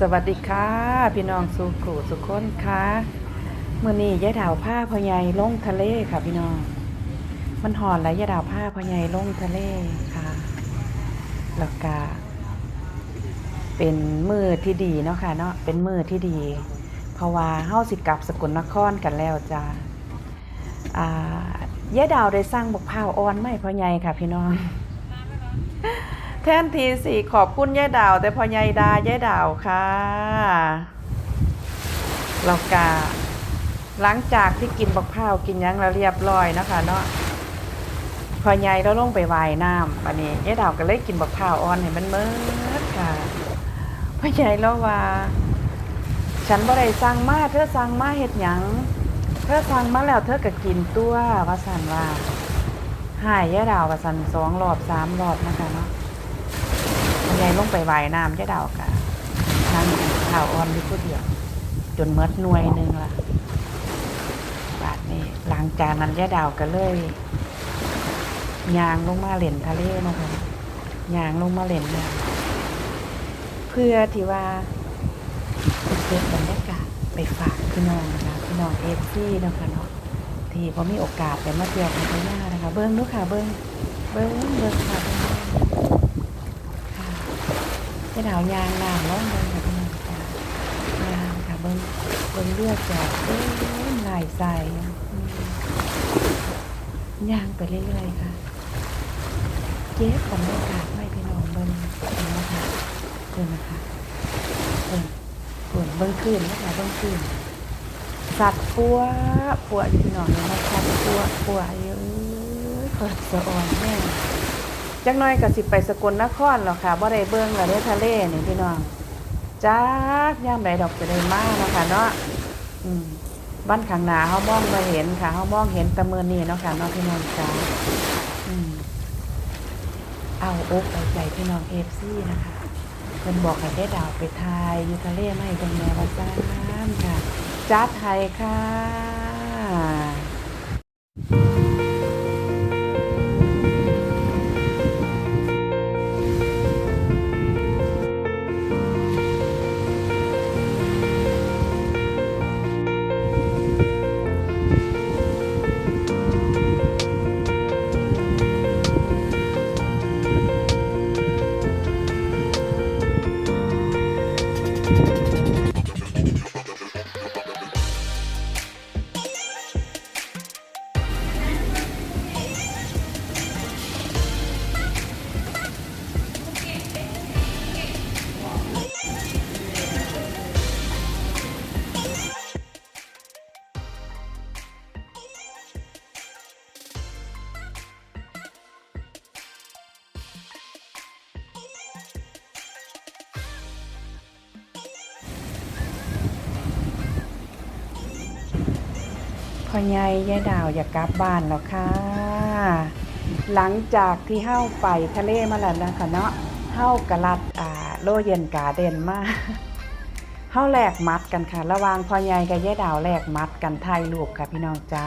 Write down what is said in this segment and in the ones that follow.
สวัสดีค่ะ พี่น้องสุขุสุขคนค่ะเมื่อนี้ยายดาวผ้าพ่อใหญ่ลงทะเลค่ะ พี่น้อง มันหอนแล้วยายดาวผ้าพ่อใหญ่ลงทะเลค่ะแล้วก็เป็นมือที่ดีเนาะค่ะเนาะเป็นมือที่ดี เพราะว่าเฮาสิกลับสกลนครกันแล้วจ้าอ่ายายดาวได้สร้างบกพร้าวอ่อนไม่พอใหญ่ค่ะ พี่น้อง แทนทีสี่ขอบคุณยายดาว แต่พอยายดายายดาวค่ะเรากาหลังจากที่กินบักพร้าวกินยังแล้วเรียบร้อยนะคะเนาะพอยายแล้วลงไปวายน้ำอันนี้ยายดาวก็เลยกินบักพร้าวอ่อนให้มันเมิดค่ะพอยายแล้วว่า ฉันบ่ได้สั่งมาเธอสั่งมาเฮ็ดหยังเธอสั่งมาแล้วเธอก็กินตัวว่าสันว่าหายยายดาวว่าสันสองรอบสามรอบนะคะเนาะ ยายลงไปว่ายน้ำจะดาวกะนั่งกินข้าวอ่อนอยู่ผู้เดียว จนเมดหน่วยหนึ่งละบาดนี้หลังจากนั้นยาดาวก็เลยยางลงมาเล่นทะเลนะคะยางลงมาเล่นน้ำเพื่อที่ว่าเก็บบรรยากาศไปฝากพี่น้องนะคะพี่น้องเอฟซีเนะคะเนาะที่พอมีโอกาสได้มาเที่ยวพัทยานะคะ เบิ้งดูค่ะเบิ้งเบิ้งเบิ้งค่ะเบิ้งค่ะ จะหนาวยางน้ำร้อนเบิ่งค่ะพี่น้องจ้ายางค่ะเบิ่งเบิ่งเลือดจอกเบิ่งไหลใส่ยางไปเรื่อยๆค่ะเก็บบรรยากาศไม่พี่น้องเบิ่งเห็นไหมคะเบิ่งนะคะเบิ่งเบิ่งเบิ่งขึ้นนะคะเบิ่งขึ้นสัตว์ปัวปัวอยู่พี่น้องเนี่ยมาสัตว์ปัวปัวเยอะเปิดสะอ่อนแม่ จักน้อยก็สิไปสกลนครหรอกค่ะบ่ได้เบิ่งแล้วเด้ทะเลนี่พี่น้องจักย่ามใดดอกจะได้มาเนาะค่ะเนาะอืมบ้านข้างหนาเฮามองบ่เห็นค่ะเฮามองเห็นแต่มื้อนี้เนาะค่ะเนาะพี่น้องจ้าอืมเอาอกเอาใจพี่น้อง FC นะคะเพิ่นบอกให้ได้ดาวไปทายยูทะเลไม่ตรงแนวว่าซ่านค่ะจัดให้ค่ะ พ่อใหญ่ยายดาวอยากกลับบ้านแล้วค่ะ หลังจากที่เฮ้าไปทะเลมาแล้วนะคะเนาะเฮ้ากระลัดอ่าโลเย็นกาเด่นมากเฮ้าแลกมัดกันค่ะ ระวางพ่อใหญ่กับยายดาวแลกมัดกันถ่ายรูปค่ะพี่น้องจ้า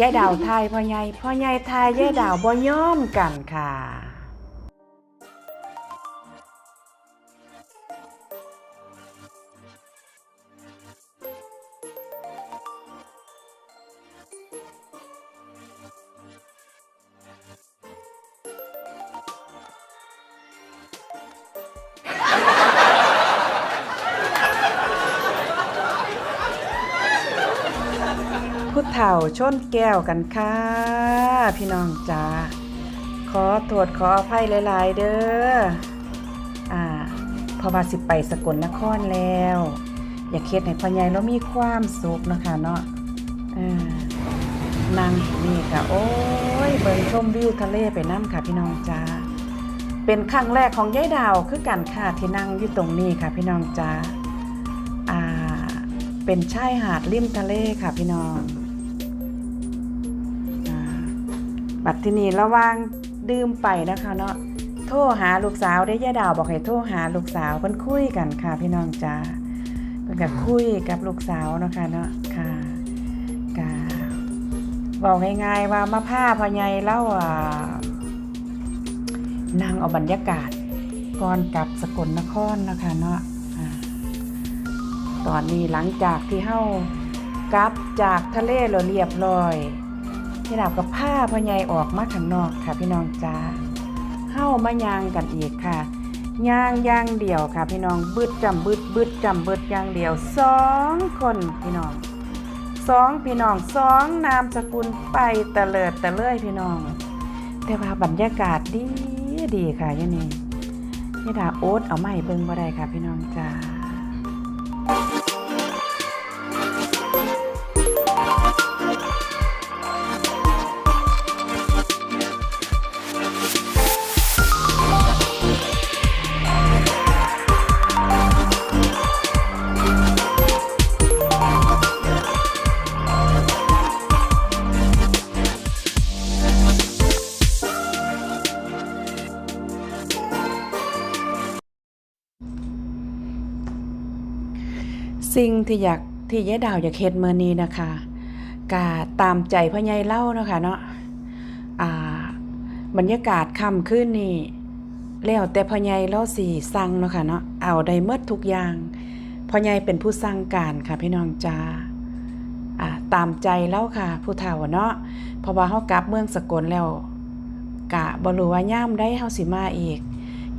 ยายดาวถ่ายพ่อใหญ่พ่อใหญ่ถ่ายยายดาวบ่ยอมกันค่ะ เฒ่าชนแก้วกันค่ะ พี่น้องจ้าขอโทษขออภัยหลาย ๆ เด้ออ่าพอว่าสิไปสกลนครแล้ว อย่ากเฮ็ดให้พ่อใหญ่แล้วมีความสุขนะคะเนาะนั่งนี่ค่ะ โอ้ยเบิ่งชมวิวทะเลไปน้ำค่ะพี่น้องจ้าเป็นครั้งแรกของยายดาวคือกันค่ะที่นั่งอยู่ตรงนี้ค่ะ พี่น้องจ้าอ่า เป็นชายหาดริมทะเลค่ะพี่น้อง บัดที่นี่ระว่างดื่มไปนะคะเนาะโทรหาลูกสาวได้ย่าดาวบอกให้โทรหาลูกสาวเพิ่นคุยกันค่ะพี่น้องจ้าเพิ่นก็คุยกับลูกสาวเนาะค่ะเนาะค่ะกะบอกง่ายๆว่ามาผ้าพ่อใหญ่เล่าอ่านั่งเอาบรรยากาศก่อนกลับสกลนครนะคะเนาะตอนนี้หลังจากที่เฮากลับจากทะเลแล้วเรียบร้อย พี่ดาวกับผ้าพ่อใหญ่ออกมาข้างนอกค่ะ พี่น้องจ้าเฮามายางกันอีกค่ะยางยางเดียวค่ะ พี่น้องบึดจำบึดบึดจำบึดยางเดียวสองคนพี่น้องสองพี่น้องสองนามสกุลไปตะเลิดตะเลื่อยพี่น้อง แต่ว่าบรรยากาศดีดีค่ะยะนี่นี่ดาโอ๊ตเอาไม้เบิ่งบ่ได้ค่ะ พี่น้องจ้า สิ่งที่อยากที่ยายดาวอยากเฮ็ดมื้อนี้นะคะกาตามใจพ่อใหญ่เล่าเนาะค่ะเนาะอ่าบรรยากาศค่ำคืนนี้แล้วแต่พ่อใหญ่เล่าสิสั่งเนาะค่ะเนาะเอาได้หมดทุกอย่างพ่อใหญ่เป็นผู้สั่งการค่ะพี่น้องจ้าอ่าตามใจเล่าค่ะ ผู้เฒ่าเนาะเพราะว่าเฮากลับเมืองสกลแล้วกะบ่รู้ว่าย่ามได้เฮาสิมาอีก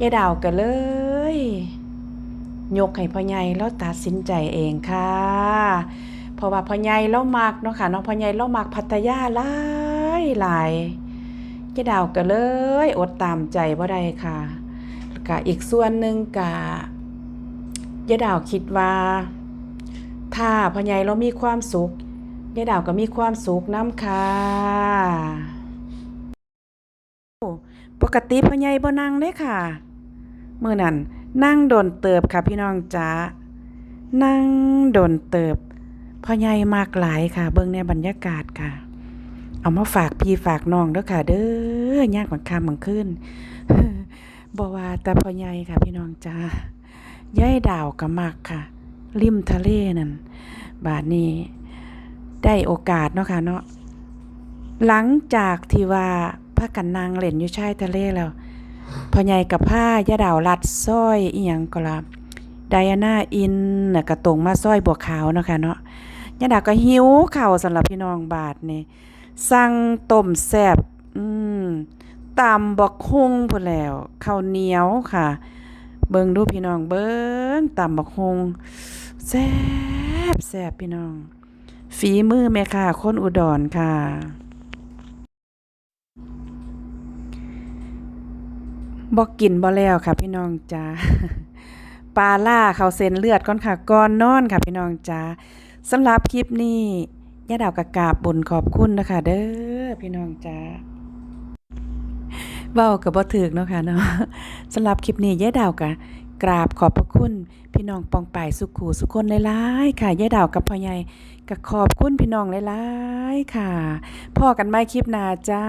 ยายดาวก็เลย ยกให้พ่อใหญ่แล้วตัดสินใจเองค่ะเพราะว่าพ่อใหญ่เรามักเนาะค่ะเนาะพ่อใหญ่เรามักพัทยาหลายหลายเจ๊ดาวก็เลย อดตามใจบ่ได้ค่ะก็อีกส่วนหนึ่งก็เจ๊ดาวคิดว่า ถ้าพ่อใหญ่เรามีความสุขเจ๊ดาวก็มีความสุขน้ำค่ะปกติพ่อใหญ่บ่นั่งเด้ค่ะเมื่อนั้น นั่งโดนเติบค่ะพี่น้องจ้านั่งโดนเติบพ่อใหญ่มากหลายค่ะ เบิ่งในบรรยากาศค่ะ เอามาฝากพี่ฝากน้องด้อค่ะ เด้อยางบางค่ำบางคืนบ่ว่าแต่พ่อใหญ่ค่ะ พี่น้องจ้ายายดาวก็มักค่ะ ริมทะเลนั่นบาดนี้ ได้โอกาสเนาะค่ะเนาะหลังจากที่ว่าพากันนางเล่นอยู่ชายทะเลแล้ว พ่อใหญ่กับผ้ายะดาวลัดสร้อยอีหยังก็ละไดอาน่าอินน่ะตรงมาสร้อยบัวขาวเนาะค่ะเนาะยะดาวก็หิวข้าวสำหรับพี่น้องบาทนี่สั่งต้มแซบอืมตำบักฮุงพุ่นแล้วข้าวเหนียวค่ะ เบิ่งดูพี่น้องเบิ่งตำบักฮุงแซบแซบพี่น้องฝีมือแม่ค่ะคนอุดรค่ะ บอกกินบ่แล้วค่ะ พี่น้องจ้าปลาล่าเขาเส้นเลือดก่อนค่ะก่อนนอนค่ะ พี่น้องจ้าสำหรับคลิปนี้ย่าดาวกะกาบบุญขอบคุณนะคะ เด้อพี่น้องจ้าเว้ากับบ่ถึกเนาะค่ะเนาะสำหรับคลิปนี้ย่าดาวกะกราบขอบพระคุณ พี่น้องปองป่ายสุขูสุคนหลายๆค่ะย่าดาวกับพ่อใหญ่ก็ขอบคุณพี่น้องหลายๆค่ะพ่อกันใหม่คลิปหน้าจ้า